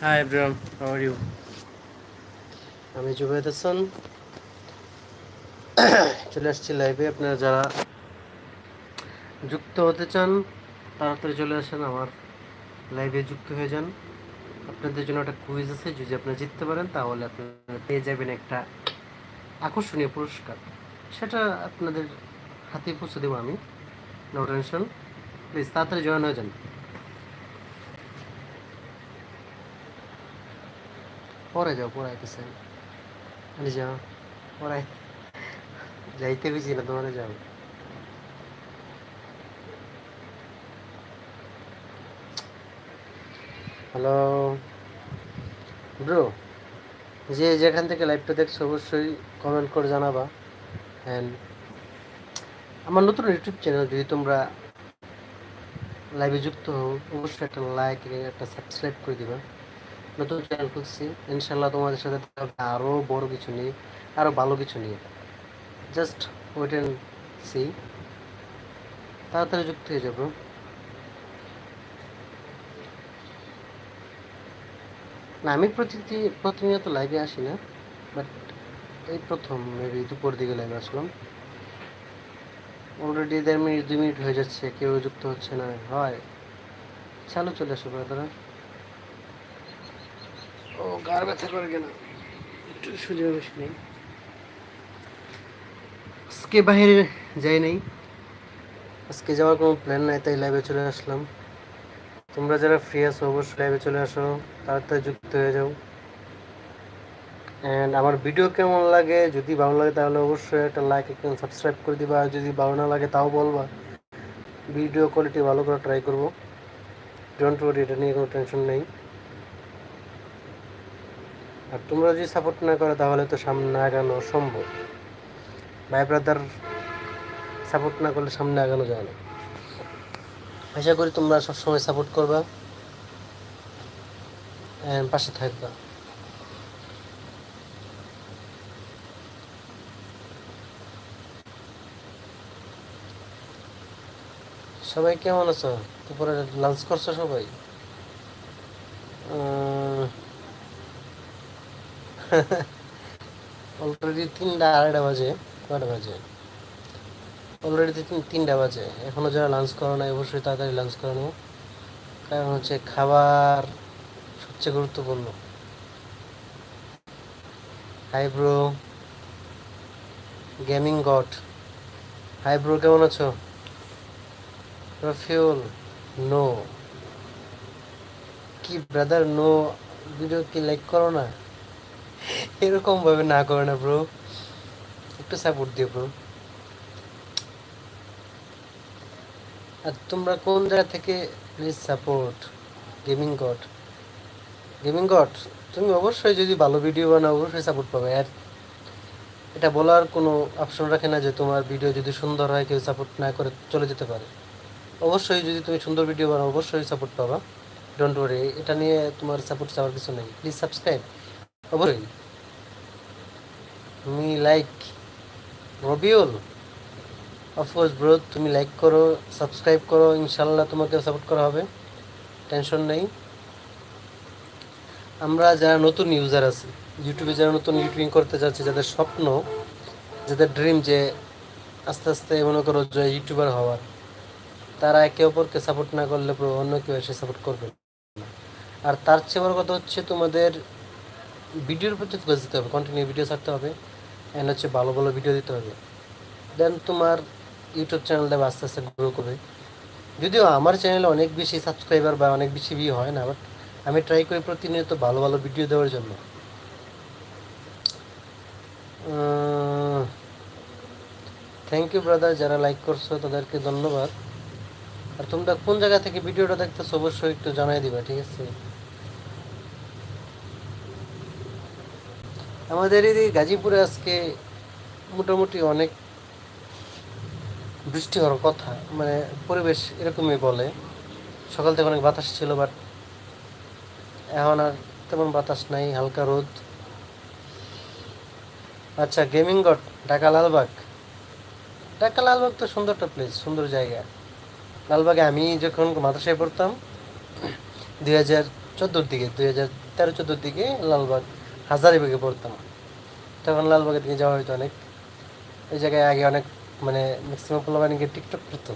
Hi everyone, how are you? আমি জুবাইদ হাসান। চলে আসছি লাইভে আপনারা যারা যুক্ত হতে চান তাড়াতাড়ি চলে আসেন। আমার লাইভে যুক্ত হয়ে যান। আপনাদের জন্য একটা কুইজ আছে। যদি আপনারা জিততে পারেন তাহলে আপনারা পেয়ে যাবেন একটা আকর্ষণীয় পুরস্কার। সেটা আপনাদের হাতে পৌঁছে দেবো আমি। নো টেনশন প্লিজ তাড়াতাড়ি জয়েন হয়ে যান। পরে যাও পড়াইতেছে আরে যাও পড়াই যাইতে বুঝি না, তোমার যাও। হ্যালো ব্রো যে যেখান থেকে লাইভটা দেখছ, অবশ্যই কমেন্ট করে জানাবা। অ্যান্ড আমার নতুন ইউটিউব চ্যানেল যদি তোমরা লাইভে যুক্ত হও, অবশ্যই একটা লাইক একটা সাবস্ক্রাইব করে দিবা। নতুন চ্যানেল খুলছি। ইনশাল্লাহ তোমাদের সাথে আরও বড় কিছু নিয়ে আরও ভালো কিছু নিয়ে। জাস্ট ওয়েট অ্যান্ড সি তাড়াতাড়ি যুক্ত হয়ে যাব। না, আমি প্রতিটি, প্রতিনিয়ত লাইভে আসি না বাট এই প্রথম মেবি দুপুর দিকে লাইভে আসলাম। অলরেডি দেড় মিনিট, দুই মিনিট হয়ে যাচ্ছে, কেউ যুক্ত হচ্ছে না। হয়, চালু চলে আসো দাদা গার ব্যথা করে কেন? একটু সুযোগ নেই। আজকে বাইরে যাই নাই। আজকে যাওয়ার কোনো প্ল্যান নাই তাই লাইভে চলে আসলাম। তোমরা যারা ফ্রি আছো অবশ্যই লাইভে চলে আসো তাড়াতাড়ি যুক্ত হয়ে যাও। অ্যান্ড আমার ভিডিও কেমন লাগে যদি ভালো লাগে তাহলে অবশ্যই একটা লাইক একটা সাবস্ক্রাইব করে দিবা। আর যদি ভালো না লাগে তাও বলবা। ভিডিও কোয়ালিটি ভালো করে ট্রাই করব। ডোন্ট ওয়ারি এটা নিয়ে কোনো টেনশন নেই। আর তোমরা যদি সাপোর্ট না করো, তাহলে তো সামনে আগানো সম্ভব। ভাই ব্রাদার সাপোর্ট না করলে সামনে আগানো যায় না। আশা করি তোমরা সবসময় সাপোর্ট করবা। পাশে থাকবা। সবাই কেমন আছো? দুপুরে লাঞ্চ করছ সবাই? অলরেডি তিনটা আড়াইটা বাজে, কয়টা বাজে? অলরেডি তিনটা বাজে। এখনও যারা লাঞ্চ করো নাই, অবশ্যই তাড়াতাড়ি লাঞ্চ করে নেব কারণ হচ্ছে খাবার সবচেয়ে গুরুত্বপূর্ণ। Hi bro gaming god hi bro কেমন আছো? রফিউল নো কি ব্রাদার নো ভিডিও কি লাইক করো না? এরকম ভাবে না করে না ব্রো একটু সাপোর্ট দিও ব্রো আর তোমরা কোন জায়গা থেকে please support gaming god gaming god তুমি অবশ্যই যদি ভালো ভিডিও বানাও, অবশ্যই সাপোর্ট পাবে। আর এটা বলার কোনো অপশন রাখে না যে তোমার ভিডিও যদি সুন্দর হয়, কেউ সাপোর্ট না করে চলে যেতে পারে। অবশ্যই যদি তুমি সুন্দর ভিডিও বানাও, অবশ্যই সাপোর্ট পাবা। ডোন্ট ওয়ারি এটা নিয়ে তোমার সাপোর্ট চাওয়ার কিছু নেই। প্লিজ সাবস্ক্রাইব অবশ্যই। তুমি like Rabiul? Of course bro তুমি লাইক করো সাবস্ক্রাইব করো, ইনশাল্লাহ তোমাকে সাপোর্ট করা হবে টেনশন নেই। আমরা যারা নতুন ইউজার আছি ইউটিউবে যারা নতুন ইউটিউবিং করতে যাচ্ছে, যাদের স্বপ্ন, যাদের ড্রিম যে আস্তে আস্তে মনে করো যে ইউটিউবার হওয়ার, তারা একে অপরকে সাপোর্ট না করলে অন্য কেউ এসে সাপোর্ট করবে আর তার চেয়ে বড় কথা হচ্ছে তোমাদের ভিডিওর প্রতি ফোকাস দিতে হবে কন্টিনিউ ভিডিও ছাড়তে হবে। অ্যান্ড হচ্ছে ভালো ভালো ভিডিও দিতে হবে। দেন তোমার ইউটিউব চ্যানেলটা আস্তে আস্তে গ্রো করবে। যদিও আমার চ্যানেলে অনেক বেশি সাবস্ক্রাইবার বা অনেক বেশি ভিউ হয় না বাট আমি ট্রাই করি প্রতিনিয়ত ভালো ভালো ভিডিও দেওয়ার জন্য। থ্যাংক ইউ ব্রাদার যারা লাইক করছ তাদেরকে ধন্যবাদ। আর তোমরা কোন জায়গা থেকে ভিডিওটা দেখতেছো অবশ্যই একটু জানাই দিবা, ঠিক আছে? আমাদের এই গাজীপুরে আজকে মোটামুটি অনেক বৃষ্টি হওয়ার কথা মানে পরিবেশ এরকমই বলে। সকাল থেকে অনেক বাতাস ছিল বাট এখন আর তেমন বাতাস নাই, হালকা রোদ। আচ্ছা গেমিং গড ঢাকা লালবাগ। ঢাকা লালবাগ তো সুন্দর একটা প্লেস সুন্দর জায়গা। লালবাগে আমি যখন মাদ্রাসায় পড়তাম, দুই হাজার চোদ্দোর দিকে, দুই হাজার তেরো চোদ্দোর দিকে লালবাগ হাজারিবাগে পড়তাম। তখন লালবাগের দিকে যাওয়া হতো অনেক। ওই জায়গায় আগে অনেক মানে ম্যাক্সিমাম পোলাবানিকে টিকটক করতো।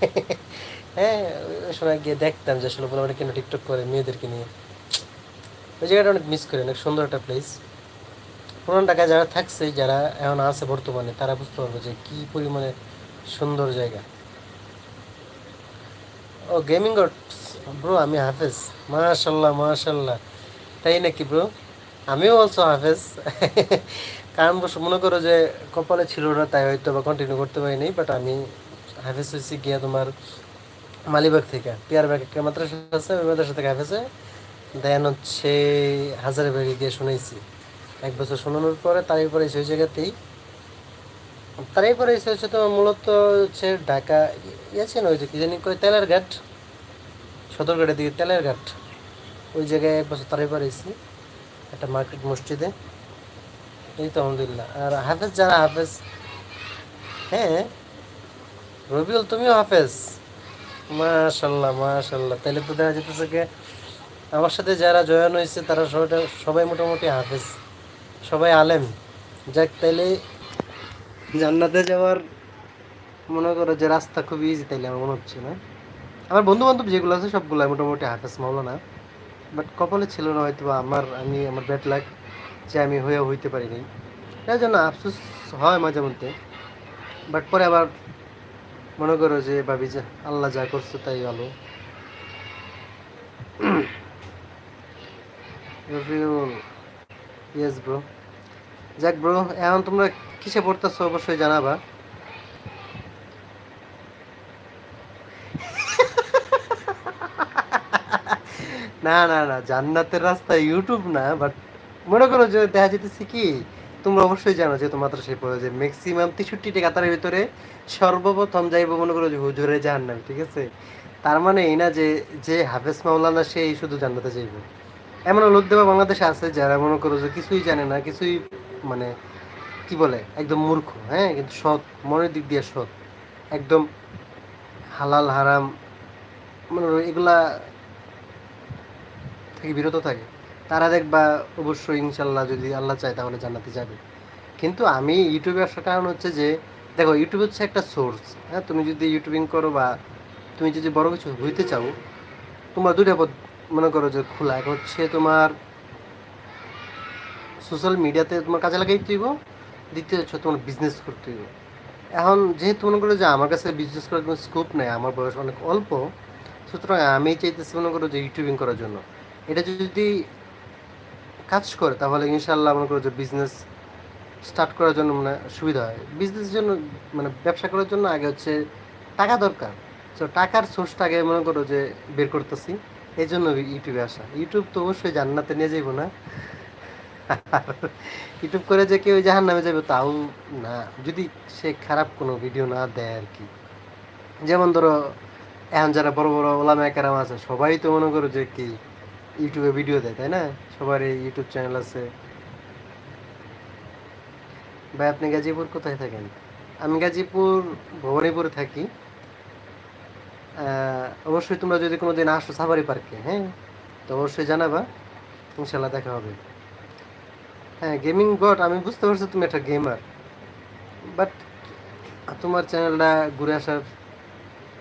হ্যাঁ ওই সময় গিয়ে দেখতাম যে আসলে পোলাবানি কেন টিকটক করে মেয়েদেরকে নিয়ে। ওই জায়গাটা অনেক মিস করি, অনেক সুন্দর একটা প্লেস পুরান ঢাকায় যারা থাকছে, যারা এখন আছে বর্তমানে, তারা বুঝতে পারবে যে কি পরিমাণে সুন্দর জায়গা। ও গেমিং ব্রো আমি হাফেজ। মাশাল্লাহ মাশাল্লাহ। তাই নাকি ব্রো আমিও অলসো হাফেজ। কারণ মনে করো যে কপালে ছিল না, তাই হয়তো বা কন্টিনিউ করতে পারিনি বাট আমি হাফেজ হয়েছি গিয়া তোমার মালিবাগ থেকে, পিয়ার ব্যাগ একটা মাদ্রাসা আছে, ওই মাদ্রাসা থেকে হাফেজে। দেন হচ্ছে হাজারে ব্যাগে গিয়ে শুনেছি এক বছর শোনানোর পরে তারপরে সেই জায়গাতেই। তারপরে এসে হচ্ছে তোমার মূলত হচ্ছে ঢাকা ইয়ে আছে না, ওই যে কি জানি কয় তেলের ঘাট সদরঘাটের দিকে তেলের ঘাট ওই জায়গায় এক বছর তারপরে এসেছি। একটা মার্কেট মসজিদে। এই তো আলহামদুলিল্লাহ। আর হাফেজ যারা হাফেজ হ্যাঁ? রবিউল, তুমিও হাফেজ? মাশাল্লাহ মাশাল্লাহ তাহলে তো দেখা যেতেছে কি, আমার সাথে যারা জয়েন হয়েছে তারা সবাই সবাই মোটামুটি হাফেজ। সবাই আলেম। যাক, তাইলে জান্নাতে যাওয়ার মনে করো যে রাস্তা খুব ইজি তাইলে আমার মনে হচ্ছে না। আমার বন্ধু বান্ধব যেগুলো আছে সবগুলো মোটামুটি হাফেজ, মাওলানা। বাট কপালে ছিল না হয়তো আমার, আমি, আমার ব্যাট লাগ যে আমি হয়ে হইতে পারিনি। তাই জন্য আফসোস হয় মাঝে মধ্যে। বাট পরে আবার মনে করো যে, ভাবি যে, আল্লাহ যা করছে তাই ভালো। ইয়েস ব্রো যাক ব্রো এখন তোমরা কিসে পড়তেছো অবশ্যই জানাবা। না না না, জান্নাতের রাস্তা ইউটিউব না বাট মনে করো যে দেখা যেতেছে কি, তোমরা অবশ্যই জানো যে তোমার সেই পড়ে যে ম্যাক্সিমাম তেষট্টিটি কাতারের ভিতরে সর্বপ্রথম যাইবো মনে করো যে হুজুরে জাহান্নাম, ঠিক আছে? তার মানে এই না যে যে হাফেজ মাওলানা সেই শুধু জান্নাতে যাইব। এমন লোক দেওয়া বাংলাদেশে আছে যারা মনে করো যে কিছুই জানে না, কিছুই মানে কি বলে, একদম মূর্খ হ্যাঁ? কিন্তু সৎ, মনের দিক দিয়ে সৎ। একদম হালাল, হারাম মানে এগুলা থেকে বিরত থাকে, তারা দেখবা অবশ্যই ইনশাল্লাহ যদি আল্লাহ চায় তাহলে জান্নাতে যাবে। কিন্তু আমি ইউটিউবে আসার কারণ হচ্ছে যে, দেখো ইউটিউব হচ্ছে একটা সোর্স হ্যাঁ? তুমি যদি ইউটিউবিং করো বা তুমি যদি বড় কিছু হইতে চাও, তোমার দুইটা পথ মনে করো যে খোলা। এক হচ্ছে তোমার সোশ্যাল মিডিয়াতে তোমার কাজে লাগাইতে হইব, দ্বিতীয় হচ্ছে তোমার বিজনেস করতে হইব। এখন যেহেতু মনে করো যে আমার কাছে বিজনেস করার কোনো স্কোপ নেই, আমার বয়স অনেক অল্প, সুতরাং আমি চাইতেছি মনে করো যে ইউটিউবিং করার জন্য। এটা যদি কাজ করে, তাহলে ইনশাল্লাহ মনে করো যে বিজনেস স্টার্ট করার জন্য মানে সুবিধা হয়। বিজনেসের জন্য মানে ব্যবসা করার জন্য আগে হচ্ছে টাকা দরকার। তো টাকার সোর্সটা আগে মনে করো যে বের করতেছি। এই জন্য ইউটিউবে আসা। ইউটিউব তো অবশ্যই জান্নাতে নিয়ে যাইব না। ইউটিউব করে যে কেউ জাহান নামে যাবে তাও না। যদি সে খারাপ কোনো ভিডিও না দেয় আর কি। যেমন ধরো, এখন যারা বড় বড় ওলামা একরাম আছে, সবাই তো মনে করো যে কি ইউটিউবে ভিডিও দেয়, তাই না? সবার ইউটিউব চ্যানেল আছে। ভাই, আপনি গাজীপুর কোথায় থাকেন? আমি গাজীপুর ভবানীপুরে থাকি। অবশ্যই তোমরা যদি কোনো দিন আসো সাফারি পার্কে হ্যাঁ? তো অবশ্যই জানাবা ইনশাল্লাহ দেখা হবে। হ্যাঁ গেমিং গড আমি বুঝতে পারছি তুমি একটা গেমার বাট তোমার চ্যানেলটা ঘুরে আসার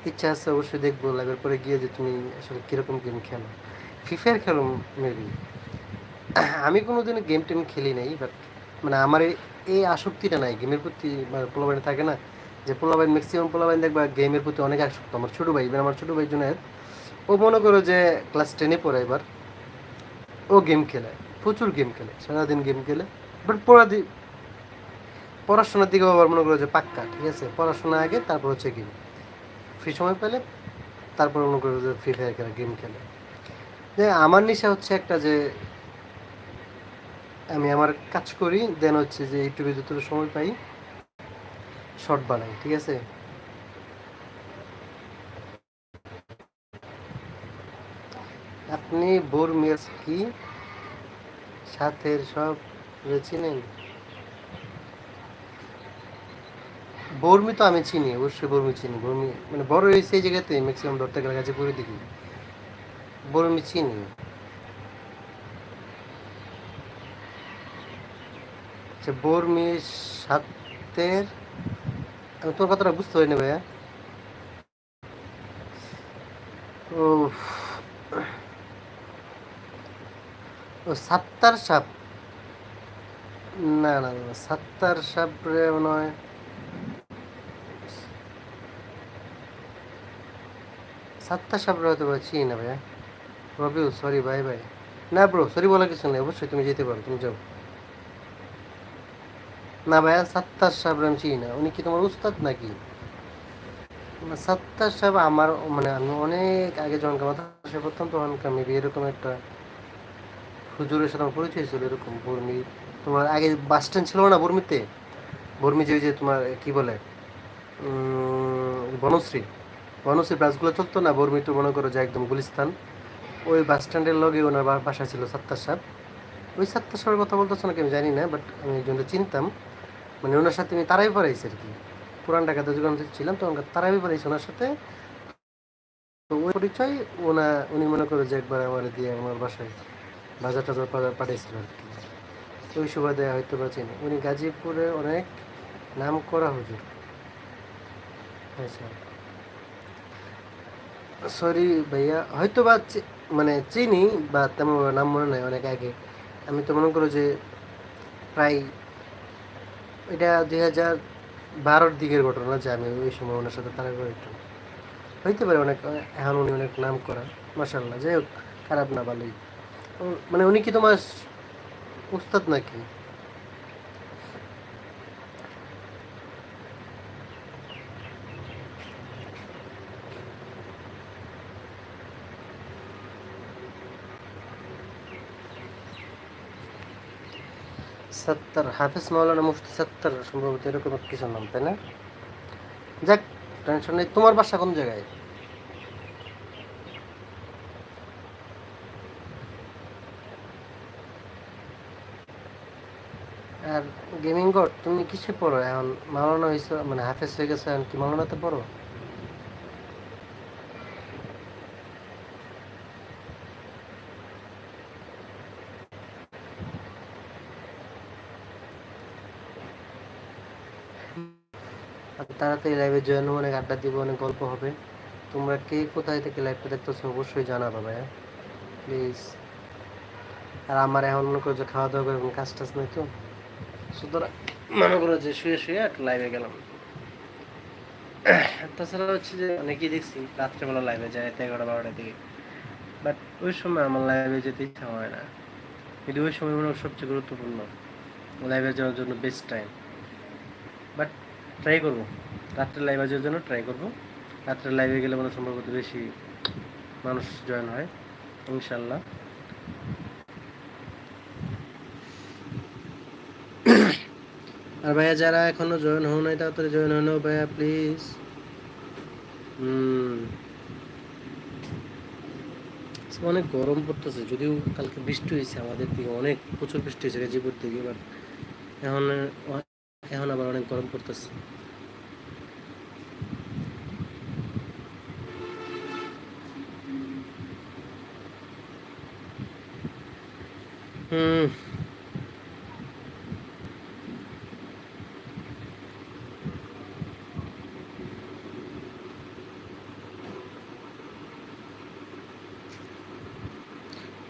ইচ্ছা আছে, অবশ্যই দেখব। লাইভের পরে গিয়ে যে তুমি আসলে কীরকম গেম খেলো। ফ্রি ফায়ার খেলো মেবি আমি কোনো দিনও গেম টেম খেলি নাই বাট মানে আমার এই- আসক্তিটা নাই গেমের প্রতি মানে পোলাবাইন থাকে না, যে পোলাবাইন ম্যাক্সিমাম পোলাবাইন দেখবা গেমের প্রতি অনেক আসক্ত। আমার ছোটো ভাই আমার ছোটো ভাই জনের ও মনে করো যে ক্লাস টেনে পড়ে এবার, ও গেম খেলে, প্রচুর গেম খেলে, সারাদিন গেম খেলে বাট পড়াদি পড়াশোনার দিকে আবার মনে করো যে পাক্কা, ঠিক আছে? পড়াশোনা আগে, তারপর হচ্ছে গেম ফ্রি সময় পেলে, তারপর মনে করো যে ফ্রি ফায়ার খেলে গেম খেলে। আমার নেশা হচ্ছে একটা যে আমি আমার কাজ করি দেন হচ্ছে যে ইউটিউবে যতটুকু সময় পাই, শর্ট বানাই, ঠিক আছে? আপনি বোর মিয়াস কি? সাথের সব চিনেন বর্মি তো আমি চিনি, অবশ্যই বর্মি চিনি, বর্মি মানে বড় হয়েছে এই জায়গাতে ম্যাক্সিমাম ধরতে গেলে গাছে পরে দেখি। বর্মি চিনি। আচ্ছা বর্মি সাতের আমি তোর কথাটা বুঝতে পারিনি ভাইয়া। ও ও সাত্তার সাপ। না না না সাত্তার সাপ রে হয়। সাত্তার সাপ হয়তো চিনি না ভাইয়া। রবিউ সরি বাই বাই না ব্রো সরি বলা কিছু নেই, অবশ্যই তুমি যেতে পারো, তুমি যাও। না, ভাইয়া, সাত্তার সাহেব আমি চিনি না। উনি কি তোমার উস্তাদ নাকি? সাত্তার সাহেব আমার মানে আমি অনেক আগে যখন মাদ্রাসা পড়তাম তখন মেবি এরকম একটা হুজুরের সাথে আমার পরিচয় ছিল, এরকম বর্মি। তোমার আগে বাস স্ট্যান্ড ছিল না বর্মিতে? বর্মি যে যে তোমার, কি বলে? বনশ্রী। বনশ্রী বাসগুলো চলতো না, বর্মি তো মনে করো যে একদম গুলিস্তান। ওই বাস স্ট্যান্ডের লগে ওনার বাসা ছিল সাত্তার সাহেব। ওই সাত্তার সাহেবের কথা বলতেছো নাকি আমি জানি না বাট আমি একজনকে চিনতাম। মানে ওনার সাথে আমি তারাই পড়াইছি আর কি। পুরান ঢাকাতে যখন ছিলাম, তখন তারাই পড়াইছি ওনার সাথে। তো ওই পরিচয় ওনা উনি মনে করে যে একবার আমার দিয়ে আমার বাসায় বাজার টাজার পা- পাঠিয়েছিল আর কি। ওই সুবাদে হয়তো বা চিনি। উনি গাজীপুরে অনেক নাম করা হুজুর। আচ্ছা সরি ভাইয়া হয়তো বা মানে চিনি বা তেমন নাম মনে নাই, অনেক আগে। আমি তো মনে করো যে প্রায় এটা দুই হাজার বারোর দিকের ঘটনা যে আমি ওই সময় ওনার সাথে তারা করতাম হইতে পারে অনেক, এখন উনি অনেক নাম করা মাসাল্লাহ যাই হোক, খারাপ না ভালোই। মানে উনি কি তোমার উস্তাদ নাকি? সত্তর, হাফিজ মাওলানা মুফতি সত্তর সম্ভবত এরকম কিছু নাম, তাই না? যাক টেনশন নেই। তোমার বাসা কোন জায়গায়? আর গেমিং গড তুমি কিসে পড়ো এখন? মাওলানা হয়েছো মানে হাফেজ হয়ে গেছো এখন কি মাওলানাতে পড়ো আর তাড়াতাড়ি লাইভে জয়েন হব, অনেক আড্ডা দিব, অনেক গল্প হবে। তোমরা কে কোথায় থেকে লাইভটা দেখতেছো অবশ্যই জানাবা ভাইয়া। প্লিজ আর আমার এখন মনে করো যে খাওয়া দাওয়া করে কোনো কাজ টাজ নেই তো। সুতরাং মনে করো যে শুয়ে শুয়ে একটা লাইভে গেলাম। তাছাড়া হচ্ছে যে অনেকেই দেখছি রাত্রেবেলা লাইভে যায় রাত এগারোটা, বারোটার দিকে। বাট ওই সময় আমার লাইভে যেতে ইচ্ছা হয় না। কিন্তু ওই সময় মনে সবচেয়ে গুরুত্বপূর্ণ। লাইভে যাওয়ার জন্য বেস্ট টাইম বাট ট্রাই করব। রাত্রে লাইভ যাওয়ার জন্য ট্রাই করব। রাত্রে লাইভে গেলে মনে সম্ভবত বেশি মানুষ জয়েন হয়। ইনশাল্লাহ আর ভাইয়া যারা এখনও জয়েন হও নাই, তাড়াতাড়ি জয়েন নাও ভাইয়া প্লিজ অনেক গরম পড়তেছে, যদিও কালকে বৃষ্টি হয়েছে আমাদের দিকে, অনেক, প্রচুর বৃষ্টি হয়েছে গাজীপুর দিকে এবার এখন এখন আবার অনেক গরম পড়তেছে।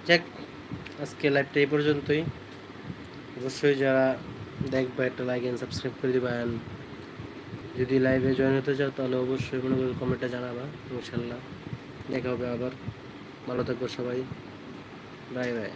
যাক আজকে লাইভটা এই পর্যন্তই। অবশ্যই যারা দেখবা একটা লাইক অ্যান্ড সাবস্ক্রাইব করে দিবা। অ্যান্ড যদি লাইভে জয়েন হতে চাও, তাহলে অবশ্যই মনে করি জানাবা, ইনশাল্লাহ। দেখা হবে আবার। ভালো থাকব সবাই। Bye bye